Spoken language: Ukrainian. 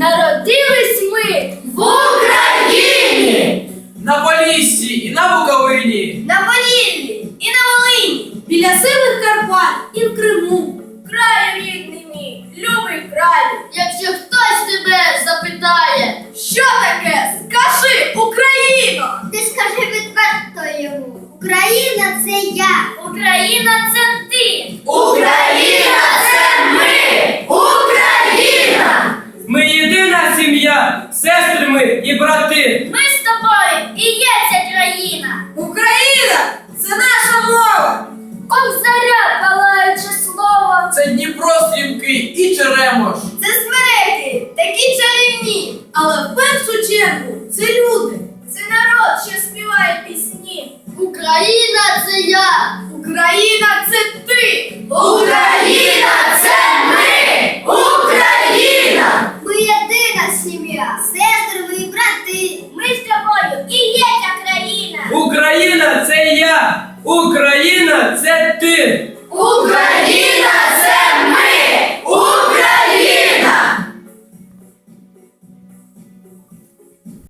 Народились ми в Україні! На Поліссі і на Буковині. На Поділлі і на Волині, біля сивих Карпат і в Криму. Україна це я. Україна це ти! Україна це ми! Україна! Ми єдина сім'я, сестри ми і брати. Ми з тобою і є ця країна! Україна це наша мова. Кобзаря палаюче слово! Це Дніпро стрімкий і Черемош. Це смереки, такі чарівні. Але в першу чергу це люди. Це народ, що співає пісні. Україна це я! Україна це ти. Україна це ми! Україна! Ми єдина сім'я. Сестри ви і брати. Ми з тобою і є ця країна! Україна це я. Україна це ти.